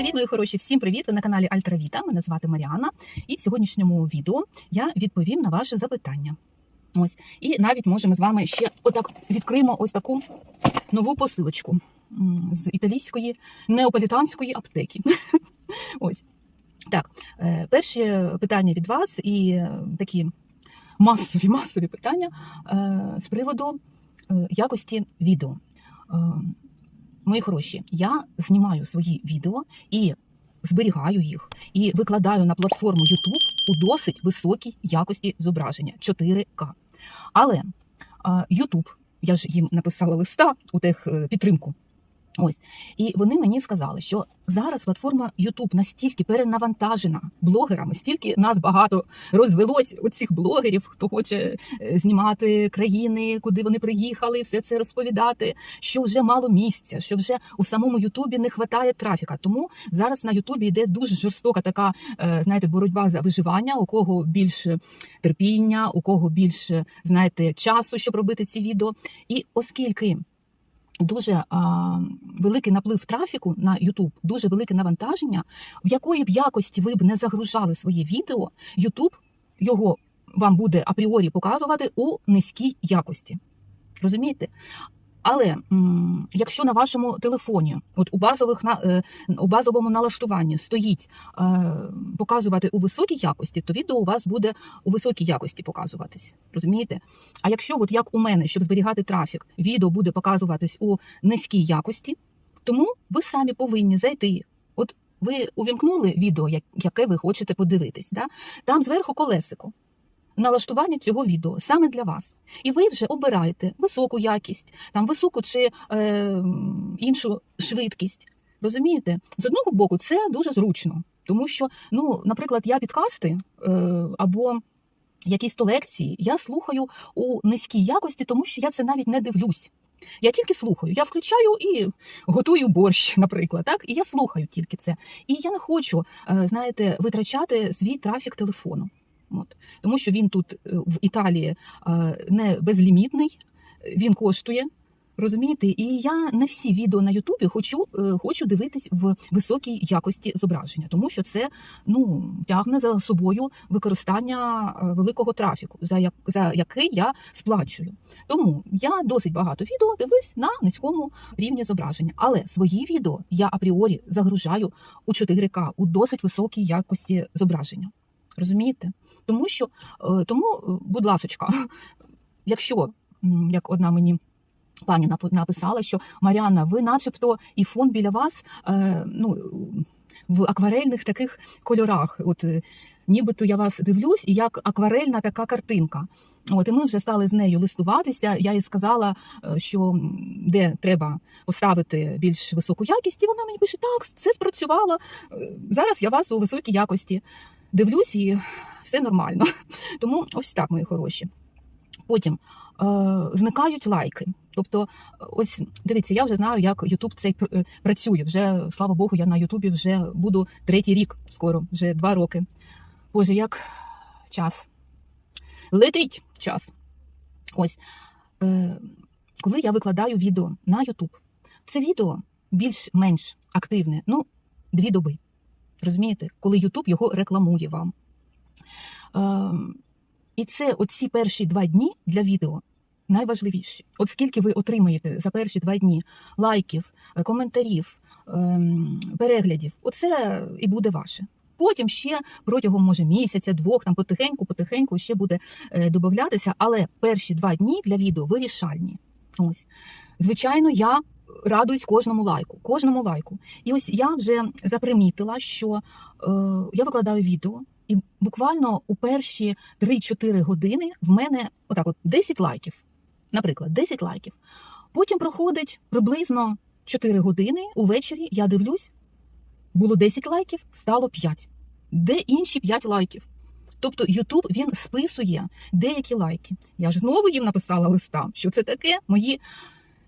Привіт, мої хороші! Всім привіт! На каналі Альтравіта. Мене звати Маріана, і в сьогоднішньому відео я відповім на ваше запитання. Ось, і навіть можемо з вами ще отак відкриємо ось таку нову посилочку з італійської неаполітанської аптеки. Ось так, е, перше питання від вас і е, такі масові масові питання е, з приводу якості відео. Мої хороші, я знімаю свої відео і зберігаю їх, і викладаю на платформу YouTube у досить високій якості зображення 4К. Але YouTube, я ж їм написала листа у тех е, підтримку. Ось і вони мені сказали, що зараз платформа YouTube настільки перенавантажена блогерами, стільки нас багато розвелось оцих блогерів, хто хоче е, знімати країни, куди вони приїхали, все це розповідати. Що вже мало місця, що вже у самому Ютубі не вистачає трафіка. Тому зараз на Ютубі йде дуже жорстока така, е, знаєте, боротьба за виживання. У кого більше терпіння, у кого більше знаєте часу, щоб робити ці відео. І оскільки дуже а, великий наплив трафіку на YouTube, дуже велике навантаження, в якої б якості ви б не загружали своє відео, YouTube його вам буде апріорі показувати у низькій якості. Розумієте? Але якщо на вашому телефоні, от у базових е, у базовому налаштуванні стоїть е, показувати у високій якості, то відео у вас буде у високій якості показуватись. Розумієте? А якщо, от як у мене, щоб зберігати трафік, відео буде показуватись у низькій якості, тому ви самі повинні зайти. От ви увімкнули відео, яке ви хочете подивитись. Да? Там зверху колесико. Налаштування цього відео саме для вас. І ви вже обираєте високу якість, там високу чи е, іншу швидкість. Розумієте? З одного боку, це дуже зручно, тому що, ну, наприклад, я підкасти е, або якісь то лекції я слухаю у низькій якості, тому що я це навіть не дивлюсь. Я тільки слухаю. Я включаю і готую борщ, наприклад, так і я слухаю тільки це. І я не хочу, е, знаєте, витрачати свій трафік телефону. От. Тому що він тут е, в Італії е, не безлімітний, він коштує. Розумієте, і я не всі відео на Ютубі хочу, е, хочу дивитись в високій якості зображення, тому що це ну тягне за собою використання великого трафіку, за як за який я сплачую. Тому я досить багато відео дивлюсь на низькому рівні зображення, але свої відео я апріорі загружаю у 4К, у досить високій якості зображення. Розумієте? Тому що е, тому, е, будь ласочка, якщо як одна мені. Пані написала, що Маріана, ви начебто і фон біля вас е, ну, в акварельних таких кольорах. От е, нібито я вас дивлюсь, і як акварельна така картинка. От і ми вже стали з нею листуватися. Я їй сказала, що де треба поставити більш високу якість, і вона мені пише: так, це спрацювало. Зараз я вас у високій якості дивлюсь, і все нормально. Тому ось так, мої хороші. Потім е, зникають лайки. Тобто, ось дивіться, я вже знаю, як Ютуб цей е, працює. Вже слава Богу, я на Ютубі вже буду третій рік скоро, вже два роки. Боже, як час. Летить час. Ось. Е, коли я викладаю відео на Ютуб, це відео більш-менш активне, ну, дві доби. Розумієте, коли Ютуб його рекламує вам. Ем, і це оці перші два дні для відео найважливіші. От скільки ви отримаєте за перші два дні лайків, е, коментарів, ем, переглядів, оце і буде ваше. Потім ще протягом може місяця, двох, там потихеньку, потихеньку ще буде е, додатися, але перші два дні для відео вирішальні. Ось, звичайно, я радуюсь кожному лайку, кожному лайку. І ось я вже запримітила, що е, я викладаю відео, і буквально у перші 3-4 години в мене отак от 10 лайків. Наприклад, 10 лайків. Потім проходить приблизно 4 години увечері. Я дивлюсь, було 10 лайків, стало 5. Де інші 5 лайків? Тобто Ютуб він списує деякі лайки. Я ж знову їм написала листа, що це таке мої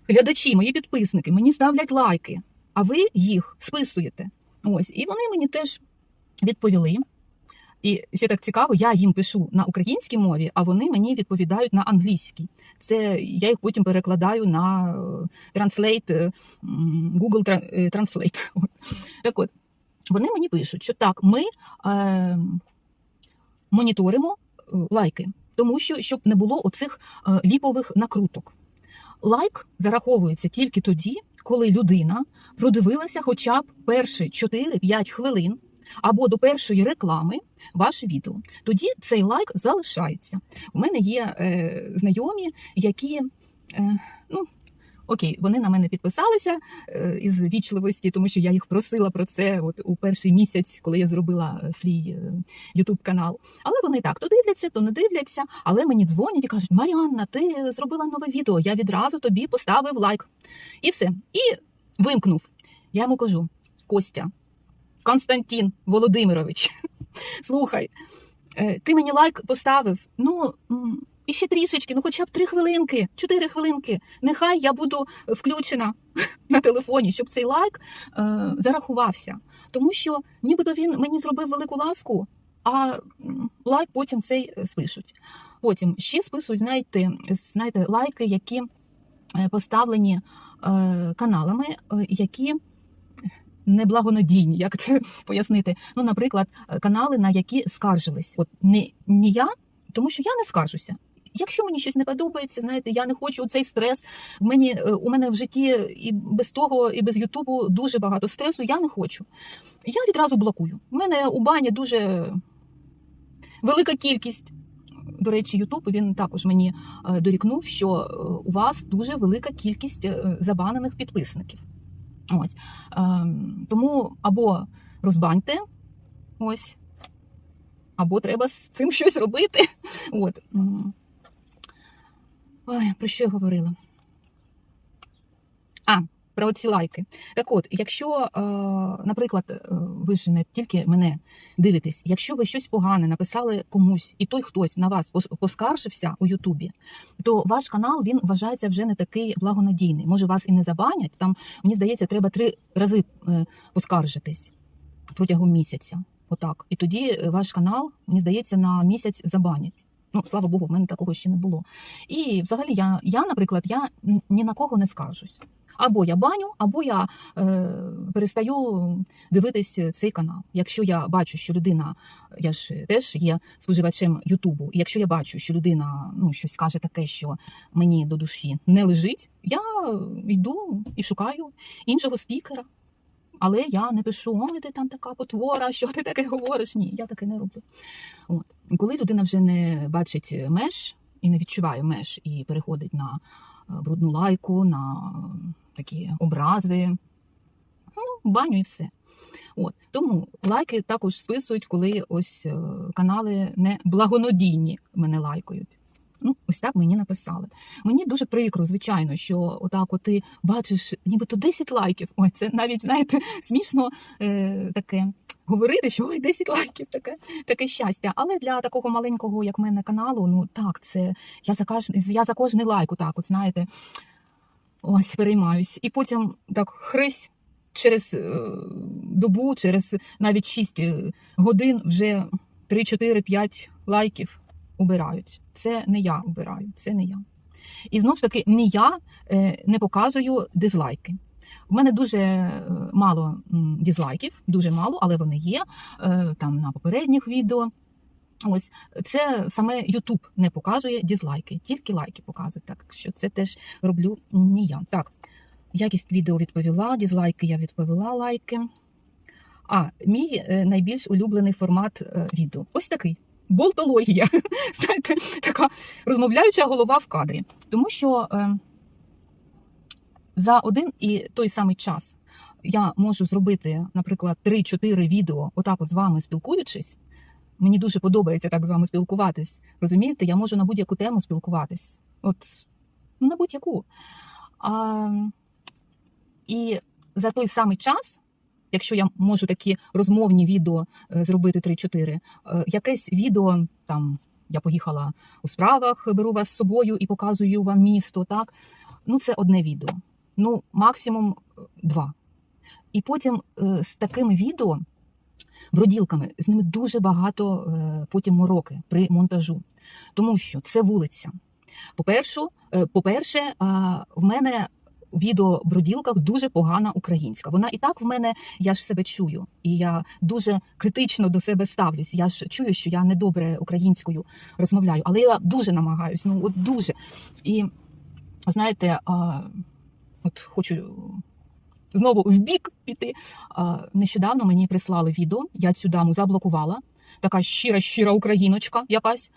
глядачі, мої підписники мені ставлять лайки, а ви їх списуєте. Ось, і вони мені теж відповіли. І ще так цікаво, я їм пишу на українській мові, а вони мені відповідають на англійській. Це я їх потім перекладаю на е, Translate, е, Google е, Translate. Так от, вони мені пишуть, що так, ми е, моніторимо е, лайки, тому що щоб не було оцих е, ліпових накруток. Лайк зараховується тільки тоді, коли людина продивилася хоча б перші 4-5 хвилин або до першої реклами ваше відео. Тоді цей лайк залишається. У мене є е, знайомі, які. Е, ну, Окей, вони на мене підписалися е, із вічливості, тому що я їх просила про це от у перший місяць, коли я зробила е, свій Ютуб канал. Але вони так то дивляться, то не дивляться. Але мені дзвонять і кажуть: Маріанна, ти зробила нове відео. Я відразу тобі поставив лайк. І все. І вимкнув. Я йому кажу: Костя, Константин Володимирович, слухай, е, ти мені лайк поставив. Ну. І ще трішечки, ну хоча б три хвилинки, чотири хвилинки. Нехай я буду включена на телефоні, щоб цей лайк е, зарахувався. Тому що нібито він мені зробив велику ласку, а лайк потім цей е, спишуть. Потім ще списують, знаєте, знаєте, лайки, які е, поставлені е, каналами, е, які. Неблагонадійні, як це пояснити? Ну, наприклад, е, канали, на які скаржились. От не, не я, тому що я не скаржуся. Якщо мені щось не подобається, знаєте, я не хочу цей стрес. В мені е, у мене в житті і без того, і без Ютубу дуже багато стресу. Я не хочу. Я відразу блокую. У мене у бані дуже велика кількість. До речі, Ютуб він також мені е, дорікнув, що е, у вас дуже велика кількість забанених підписників. Ось тому або розбаньте, ось, або треба з цим щось робити. От. Ой, про що я говорила? А, про ці лайки. Так от, якщо, е, наприклад, е, ви ж не тільки мене дивитесь, якщо ви щось погане написали комусь, і той хтось на вас поскаржився у Ютубі, то ваш канал він вважається вже не такий благонадійний. Може, вас і не забанять. Там, мені здається, треба три рази е, поскаржитись протягом місяця. Отак. І тоді е, ваш канал, мені здається, на місяць забанять. Ну, слава Богу, в мене такого ще не було. І взагалі, я, я наприклад, я ні на кого не скаржусь. Або я баню, або я е, перестаю дивитись цей канал. Якщо я бачу, що людина, я ж теж є споживачем Ютубу, і якщо я бачу, що людина ну, щось каже таке, що мені до душі не лежить, я йду і шукаю іншого спікера. Але я не пишу, ой, ти там така потвора, що ти таке говориш. Ні, я таке не роблю. От. Коли людина вже не бачить меж і не відчуває меж і переходить на е, брудну лайку, на такі образи, ну, баню і все. От. Тому лайки також списують, коли ось е, канали не благонадійні мене лайкають. Ну, ось так мені написали. Мені дуже прикро, звичайно, що отак от ти бачиш нібито 10 лайків. Ой, це навіть, знаєте, смішно е, таке говорити, що ой, 10 лайків, таке, таке щастя. Але для такого маленького, як в мене, каналу, ну так, це я за кож, я за кожний лайк, отак, от знаєте, ось переймаюсь. І потім так хрись через е, добу, через навіть 6 годин вже 3, 4, 5 лайків убирають. Це не я убираю, це не я. І знову ж таки, не я е, не показую дизлайки. У мене дуже е, мало дізлайків, дуже мало, але вони є е, там на попередніх відео. Ось це саме YouTube не показує дізлайки, тільки лайки показують. Так що це теж роблю не я. Так, якість відео відповіла, дізлайки я відповіла лайки. А мій найбільш улюблений формат відео. Ось такий. Болтологія. Знаєте, така розмовляюча голова в кадрі. Тому що е, за один і той самий час я можу зробити, наприклад, 3-4 відео, отак от з вами спілкуючись. Мені дуже подобається так з вами спілкуватись. Розумієте, я можу на будь-яку тему спілкуватись. От, ну, на будь-яку. А, і за той самий час, якщо я можу такі розмовні відео е, зробити 3-4, е, якесь відео там. Я поїхала у справах, беру вас з собою і показую вам місто. Так, ну це одне відео. Ну, максимум е, два. І потім з такими відео, броділками, з ними дуже багато потім мороки при монтажу. Тому що це вулиця. По-перше, по-перше, в мене відеоброділках дуже погана українська. Вона і так в мене, я ж себе чую, і я дуже критично до себе ставлюсь. Я ж чую, що я недобре українською розмовляю, але я дуже намагаюсь. Ну от дуже. І знаєте, а, от хочу знову в бік піти. Нещодавно мені прислали відео, я цю даму заблокувала. Така щира, щира україночка якась,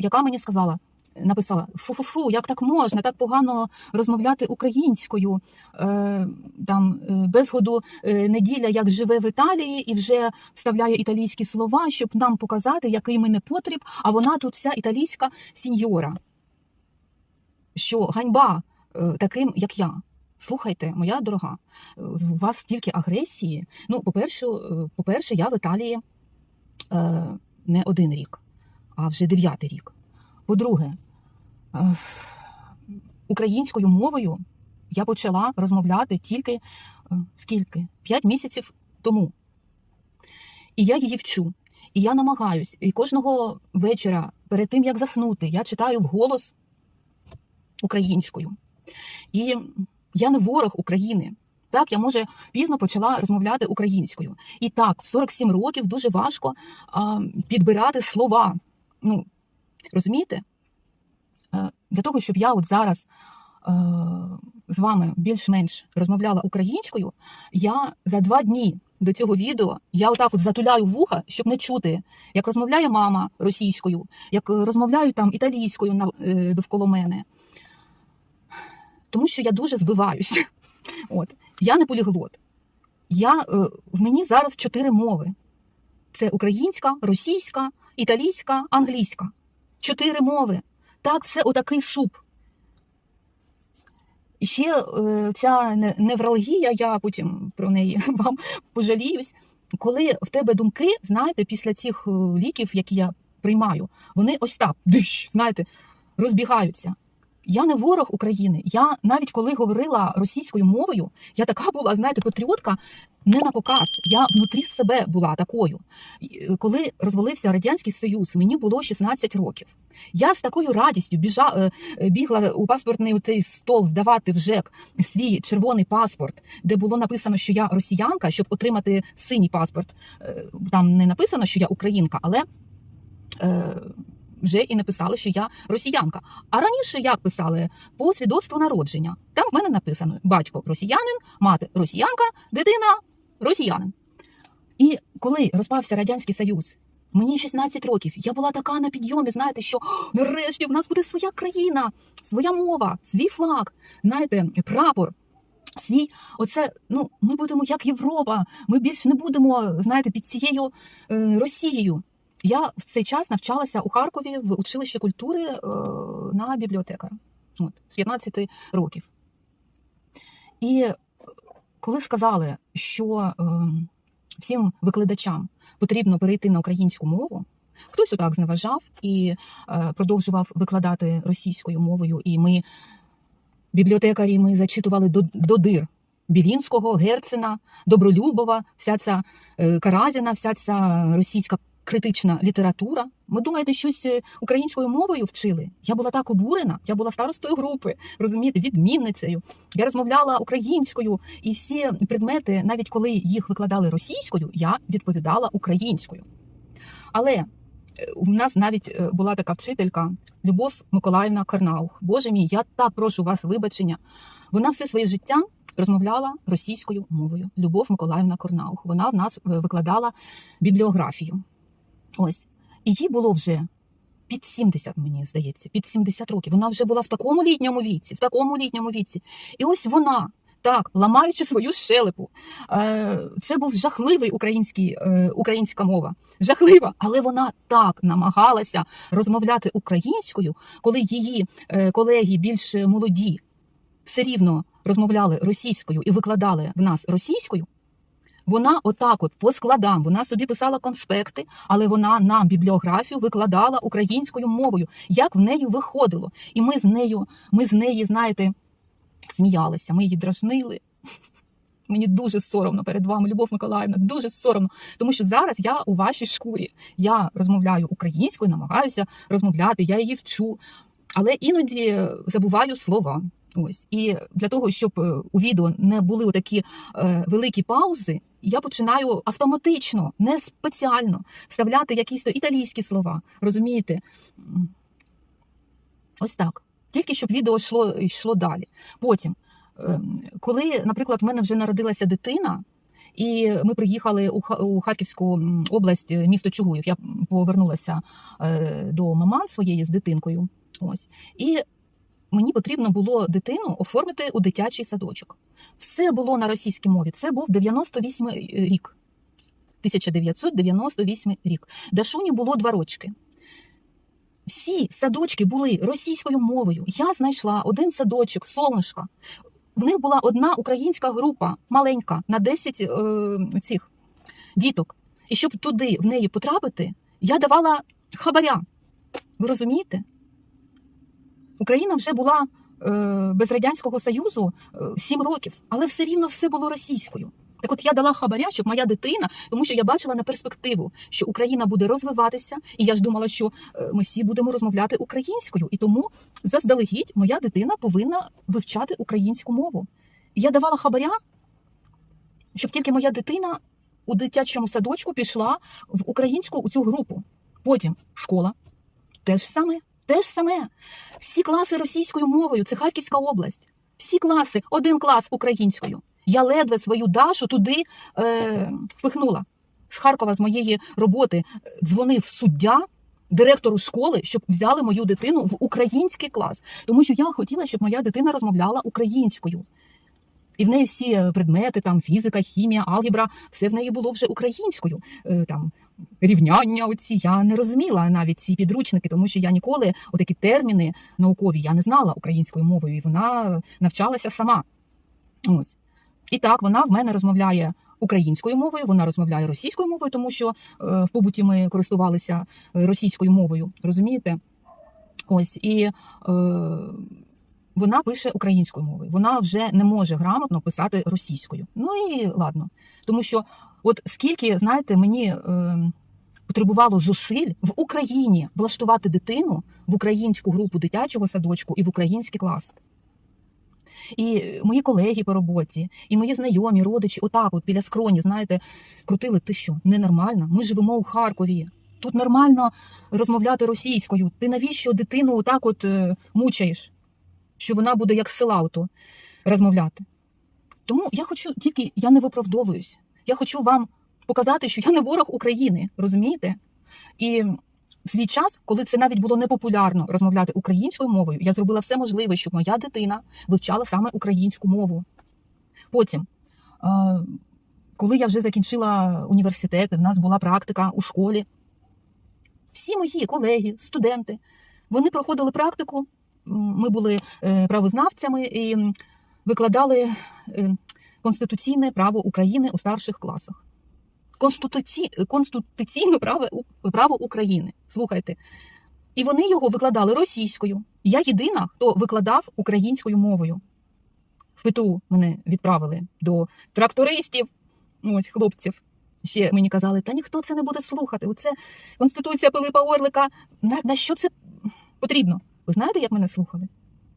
яка мені сказала, написала: Фу-фу-фу, як так можна, так погано розмовляти українською. Е, Там е, без году е, неділя, як живе в Італії, і вже вставляє італійські слова, щоб нам показати, який ми не потріб, а вона тут вся італійська сіньора. Що ганьба е, таким, як я. Слухайте, моя дорога, у вас стільки агресії. Ну, по-перше, по-перше, я в Італії не один рік, а вже дев'ятий рік. По-друге, українською мовою я почала розмовляти тільки е, скільки? П'ять місяців тому. І я її вчу. І я намагаюсь. І кожного вечора, перед тим як заснути, я читаю вголос українською. І я не ворог України. Так, я може пізно почала розмовляти українською. І так, в 47 років дуже важко а, підбирати слова. Ну, розумієте? Е, Для того, щоб я от зараз е, з вами більш-менш розмовляла українською, я за два дні до цього відео я отак от затуляю вуха, щоб не чути, як розмовляє мама російською, як розмовляють там італійською е, довкола мене. Тому що я дуже збиваюся. От. Я не поліглот. Я, в мені зараз чотири мови: це українська, російська, італійська, англійська. Чотири мови. Так, це отакий суп. І ще е, ця не- невралгія, я потім про неї вам пожаліюсь. Коли в тебе думки, знаєте, після цих е, ліків, які я приймаю, вони ось так, знаєте, розбігаються. Я не ворог України. Я навіть коли говорила російською мовою, я така була, знаєте, патріотка не на показ. Я внутрі себе була такою. Е, Коли розвалився радянський союз, мені було 16 років. Я з такою радістю біжа, е, е, бігла у паспортний оцей стол здавати в ЖЕК свій червоний паспорт, де було написано, що я росіянка, щоб отримати синій паспорт. Там не написано, що я українка, але. Вже і написали, що я росіянка. А раніше як писали по свідоцтву народження. Там в мене написано батько росіянин, мати росіянка, дитина росіянин. І коли розпався радянський союз, мені 16 років, я була така на підйомі. Знаєте, що «О, нарешті в нас буде своя країна, своя мова, свій флаг, знаєте, прапор. Свій, оце ну ми будемо як Європа. Ми більше не будемо, знаєте, під цією е, Росією. Я в цей час навчалася у Харкові в училищі культури е, на бібліотекара. От, з 15 років. І е, коли сказали, що е, всім викладачам потрібно перейти на українську мову, хтось отак зневажав і е, продовжував викладати російською мовою. І ми, бібліотекарі, ми зачитували до, до Білінського, Герцена, Добролюбова, вся ця е, Каразіна, вся ця російська критична література. Ми думаєте, щось е, українською мовою вчили? Я була так обурена, я була старостою групи, розумієте, відмінницею. Я розмовляла українською, і всі предмети, навіть коли їх викладали російською, я відповідала українською. Але е, у нас навіть е, була така вчителька Любов Миколаївна Карнаух. Боже мій, я так прошу вас вибачення. Вона все своє життя розмовляла російською мовою. Любов Миколаївна Корнаух. Вона в нас е, викладала бібліографію. Ось. І їй було вже під 70, мені здається, під 70 років. Вона вже була в такому літньому віці, в такому літньому віці. І ось вона. Так, ламаючи свою щелепу. Е, Це був жахливий український, е, українська мова. Жахлива, але вона так намагалася розмовляти українською, коли її е, колеги більш молоді все рівно розмовляли російською і викладали в нас російською. Вона отак, от по складам, вона собі писала конспекти, але вона нам бібліографію викладала українською мовою, як в неї виходило. І ми з нею, ми з неї, знаєте, сміялися, ми її дражнили. Мені дуже соромно перед вами, Любов Миколаївна, дуже соромно, тому що зараз я у вашій шкурі. Я розмовляю українською, намагаюся розмовляти, я її вчу, але іноді забуваю слова. Ось і для того, щоб е, у відео не були такі е, великі паузи, я починаю автоматично, не спеціально вставляти якісь італійські слова. Розумієте? Ось так. Тільки щоб відео йшло, йшло далі. Потім, ем, коли, наприклад, в мене вже народилася дитина, і ми приїхали у Харківську область, е, місто Чугуїв. Я повернулася до маман своєї з дитинкою. Ось і мені потрібно було дитину оформити у дитячий садочок. Все було на російській мові. Це був 98 рік. 1998 рік. Дашуні було два рочки. Всі садочки були російською мовою. Я знайшла один садочок, солнышко. В них була одна українська група, маленька, на 10 е, цих діток. І щоб туди в неї потрапити, я давала хабаря. Ви розумієте? Україна вже була е, без Радянського Союзу е, 7 років, але все рівно все було російською. Так от я дала хабаря, щоб моя дитина, тому що я бачила на перспективу, що Україна буде розвиватися, і я ж думала, що е, ми всі будемо розмовляти українською. І тому заздалегідь моя дитина повинна вивчати українську мову. Я давала хабаря, щоб тільки моя дитина у дитячому садочку пішла в українську у цю групу. Потім школа. Те ж саме, те ж саме. Всі класи російською мовою, це Харківська область. Всі класи, один клас українською. Я ледве свою Дашу туди е, впихнула. З Харкова, з моєї роботи, е, дзвонив суддя директору школи, щоб взяли мою дитину в український клас. Тому що я хотіла, щоб моя дитина розмовляла українською. І в неї всі е, предмети, там фізика, хімія, алгебра, все в неї було вже українською. Е, Там рівняння, оці я не розуміла навіть ці підручники, тому що я ніколи отакі терміни наукові я не знала українською мовою, і вона навчалася сама. Ось. І так, вона в мене розмовляє українською мовою, вона розмовляє російською мовою, тому що е, в побуті ми користувалися російською мовою, розумієте? Ось і е, вона пише українською мовою. Вона вже не може грамотно писати російською. Ну і ладно. Тому що, от скільки, знаєте, мені е, потребувало зусиль в Україні влаштувати дитину в українську групу дитячого садочку і в український клас. І мої колеги по роботі, і мої знайомі, родичі, отак, от біля скроні, знаєте, крутили, ти що, ненормально? Ми живемо у Харкові. Тут нормально розмовляти російською. Ти навіщо дитину отак от е, мучаєш, що вона буде як з села ото розмовляти? Тому я хочу тільки, я не виправдовуюсь. Я хочу вам показати, що я не ворог України, розумієте? І в свій час, коли це навіть було непопулярно розмовляти українською мовою, я зробила все можливе, щоб моя дитина вивчала саме українську мову. Потім, е, коли я вже закінчила університет, в нас була практика у школі, всі мої колеги, студенти, вони проходили практику. Ми були е, правознавцями і викладали е, конституційне право України у старших класах. Конституці... Конституційне право, право України. Слухайте. І вони його викладали російською. Я єдина, хто викладав українською мовою. В ПТУ мене відправили до трактористів, ось хлопців. Ще мені казали, та ніхто це не буде слухати. Оце Конституція Пилипа Орлика. На, на що це потрібно? Ви знаєте, як мене слухали?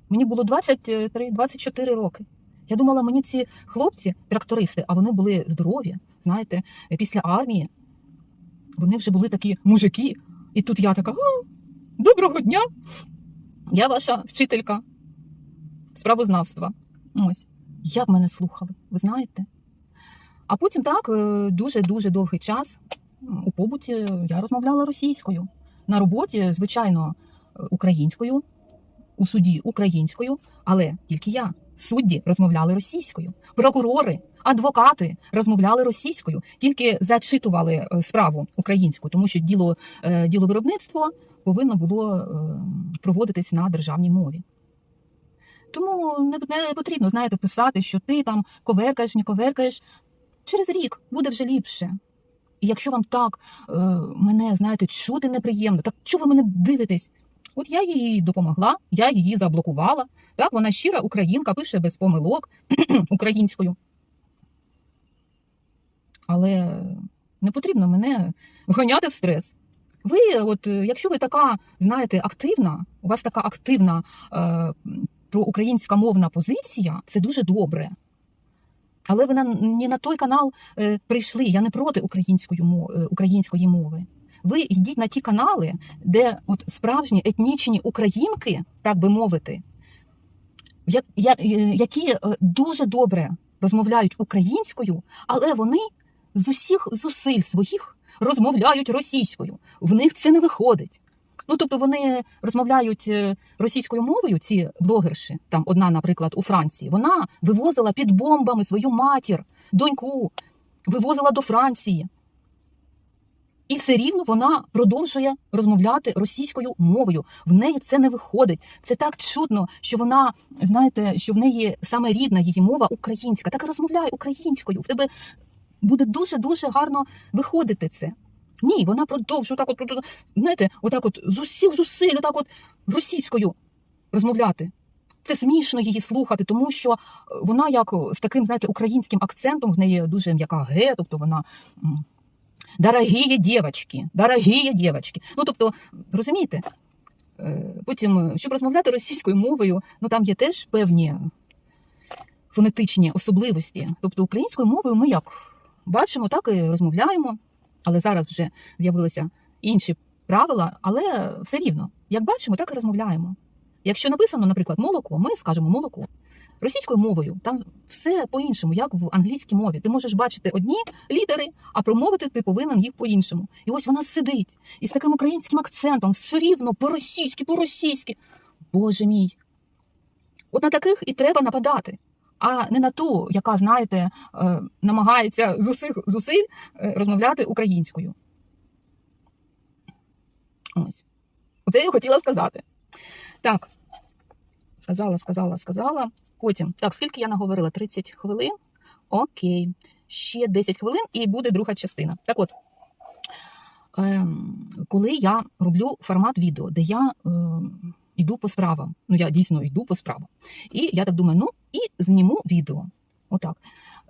Мені було 23-24 роки. Я думала, мені ці хлопці, трактористи, а вони були здорові, знаєте, після армії. Вони вже були такі мужики. І тут я така: О, доброго дня! Я ваша вчителька з правознавства. Ось. Як мене слухали, ви знаєте? А потім так, е, дуже-дуже довгий час у побуті я розмовляла російською. На роботі, звичайно, українською, у суді українською, але тільки я. Судді розмовляли російською, прокурори, адвокати розмовляли російською, тільки зачитували е, справу українською, тому що діло, е, діловиробництво повинно було е, проводитись на державній мові. Тому не, потрібно, знаєте, писати, що ти там коверкаєш, не коверкаєш. Через рік буде вже ліпше. І якщо вам так мене, знаєте, чути неприємно, так чого ви мене дивитесь? От я їй допомогла, я її заблокувала. Так, вона щира українка, пише без помилок українською. Але не потрібно мене вганяти в стрес. Ви, от, якщо ви така, знаєте, активна, у вас така активна е, проукраїнськомовна позиція це дуже добре. Але ви на, не на той канал е, прийшли. Я не проти української мови, е, української мови. Ви йдіть на ті канали, де от справжні етнічні українки, так би мовити, е, які е, дуже добре розмовляють українською, але вони з усіх зусиль своїх розмовляють російською. В них це не виходить. Ну, тобто вони розмовляють е, російською мовою, ці блогерші, там одна, наприклад, у Франції, вона вивозила під бомбами свою матір, доньку, вивозила до Франції. І все рівно вона продовжує розмовляти російською мовою. В неї це не виходить. Це так чудно, що вона, знаєте, що в неї саме рідна її мова українська. Так розмовляй українською. В тебе буде дуже дуже гарно виходити це. Ні, вона продовжує так, от, знаєте, отак, от з усіх зусиль, отак, от російською розмовляти. Це смішно її слухати, тому що е, вона як з таким, знаєте, українським акцентом в неї дуже м'яка ге, тобто вона. М, Дорогі дівчатки, дорогі дівчатки. Ну, тобто, розумієте, Е, потім, е, щоб розмовляти російською мовою, ну там є теж певні фонетичні особливості. Тобто українською мовою ми як бачимо, так і розмовляємо, але зараз вже з'явилися інші правила, але все рівно, як бачимо, так і розмовляємо. Якщо написано, наприклад, молоко, ми скажемо молоко. Російською мовою там все по-іншому, як в англійській мові. Ти можеш бачити одні літери, а промовити ти повинен їх по-іншому. І ось вона сидить із таким українським акцентом, все рівно по-російськи, по-російськи. Боже мій. От на таких і треба нападати, а не на ту, яка, знаєте, е, намагається з усіх зусиль е, розмовляти українською. Ось. Оце я хотіла сказати. Так. Сказала, сказала, сказала. Потім, так, скільки я наговорила? 30 хвилин. Окей. Ще 10 хвилин і буде друга частина. Так от, ем, коли я роблю формат відео, де я ем, йду по справам, ну я дійсно йду по справам. І я так думаю, ну і зніму відео. Отак.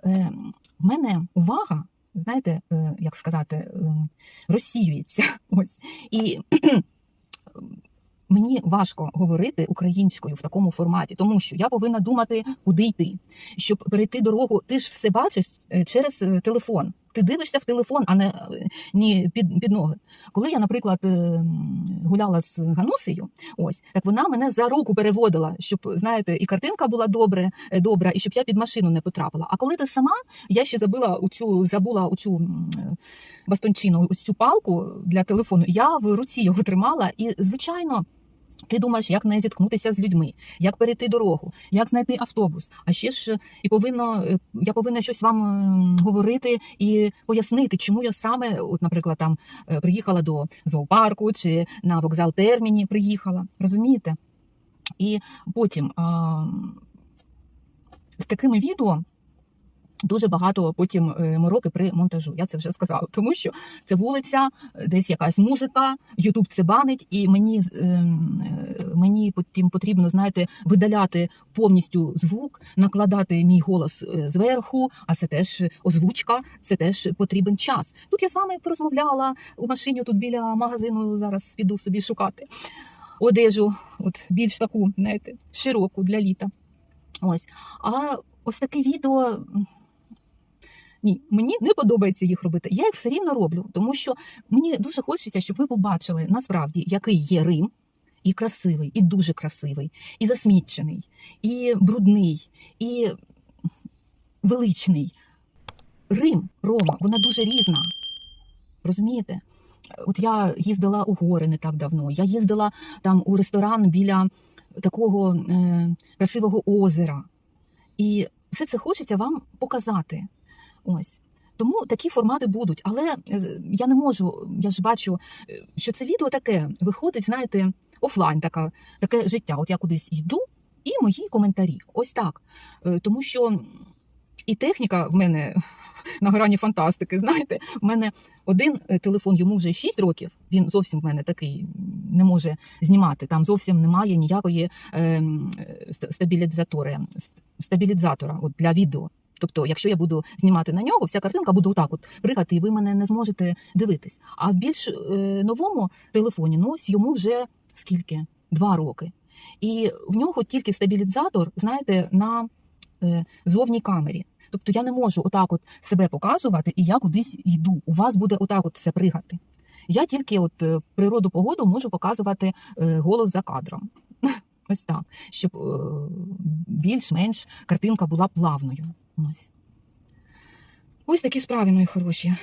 Ем, в мене увага, знаєте, е, як сказати, ем, розсіюється. Ось. І мені важко говорити українською в такому форматі, тому що я повинна думати, куди йти. Щоб перейти дорогу, ти ж все бачиш е, через е, телефон. Ти дивишся в телефон, а не е, ні під, під ноги. Коли я, наприклад, гуляла з Ганусею, ось так вона мене за руку переводила, щоб знаєте, і картинка була добре, добра, і щоб я під машину не потрапила. А коли ти сама, я ще забула у цю забула у цю бастончину, ось цю палку для телефону. Я в руці його тримала, і звичайно. Ти думаєш, як не зіткнутися з людьми, як перейти дорогу, як знайти автобус. А ще ж і повинно е, я повинна щось вам е, говорити і пояснити, чому я саме, от, наприклад, там е, приїхала до зоопарку чи на вокзал терміні приїхала. Розумієте? І потім а, з такими відео. Дуже багато потім е, мороки при монтажу. Я це вже сказала, тому що це вулиця, е, десь якась музика, Ютуб це банить, і мені е, мені потім потрібно, знаєте, видаляти повністю звук, накладати мій голос зверху, а це теж озвучка, це теж потрібен час. Тут я з вами порозмовляла у машині тут біля магазину. Зараз піду собі шукати одежу, от більш таку, знаєте, широку для літа. Ось. А ось таке відео. Ні, мені не подобається їх робити. Я їх все рівно роблю, тому що мені дуже хочеться, щоб ви побачили насправді, який є Рим, і красивий, і дуже красивий, і засмічений, і брудний, і величний. Рим, Рома, вона дуже різна. Розумієте? От я їздила у гори не так давно. Я їздила там у ресторан біля такого е, красивого озера. І все це хочеться вам показати. Ось. Тому такі формати будуть. Але е, я не можу, я ж бачу, е, що це відео таке виходить, знаєте, офлайн, така, таке життя. От я кудись йду, і мої коментарі. Ось так. Е, Тому що і техніка в мене на грані фантастики. Знаєте, в мене один телефон, йому вже 6 років. Він зовсім в мене такий не може знімати. Там зовсім немає ніякої ем, ст- стабілізатора, стабілізатора от, для відео. Тобто, якщо я буду знімати на нього, вся картинка буде отак от пригати, і ви мене не зможете дивитись. А в більш е, новому телефоні, ну йому вже скільки? Два роки. І в нього тільки стабілізатор, знаєте, на е, зовній камері. Тобто я не можу отак от себе показувати, і я кудись йду. У вас буде отак от все пригати. Я тільки от е, природу погоду можу показувати голос за кадром. Ось так, щоб е, більш-менш картинка була плавною. Ось. Ось такі справи, мої хороші.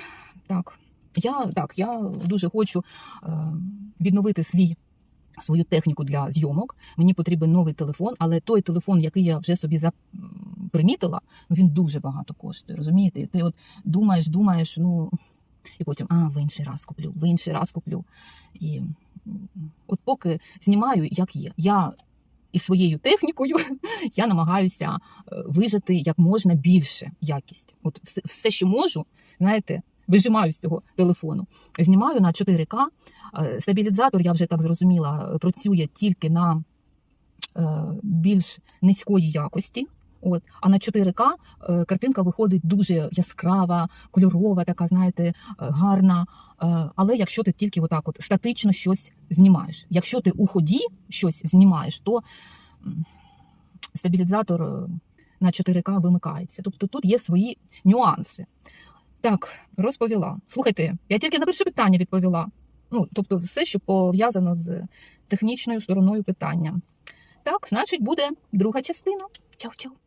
Так, я, так, я дуже хочу е, відновити свій. Свою техніку для зйомок. Мені потрібен новий телефон, але той телефон, який я вже собі примітила, ну він дуже багато коштує. Розумієте? Ти от думаєш, думаєш, ну і потім а в інший раз куплю, в інший раз куплю. І от поки знімаю, як є. Я і своєю технікою я намагаюся е, вижити як можна більше якість. От все, що можу, знаєте, вижимаю з цього телефону. Знімаю на 4К. Е, Стабілізатор, я вже так зрозуміла, працює тільки на е, більш низької якості. От, а на 4К е, картинка виходить дуже яскрава, кольорова, така, знаєте, е, гарна. Е, але якщо ти тільки отак от статично щось знімаєш. Якщо ти у ході щось знімаєш, то стабілізатор на 4К вимикається. Тобто тут є свої нюанси. Так, розповіла. Слухайте, я тільки на перше питання відповіла. Ну, тобто, все, що пов'язано з технічною стороною питання. Так, значить, буде друга частина. Чао-чао.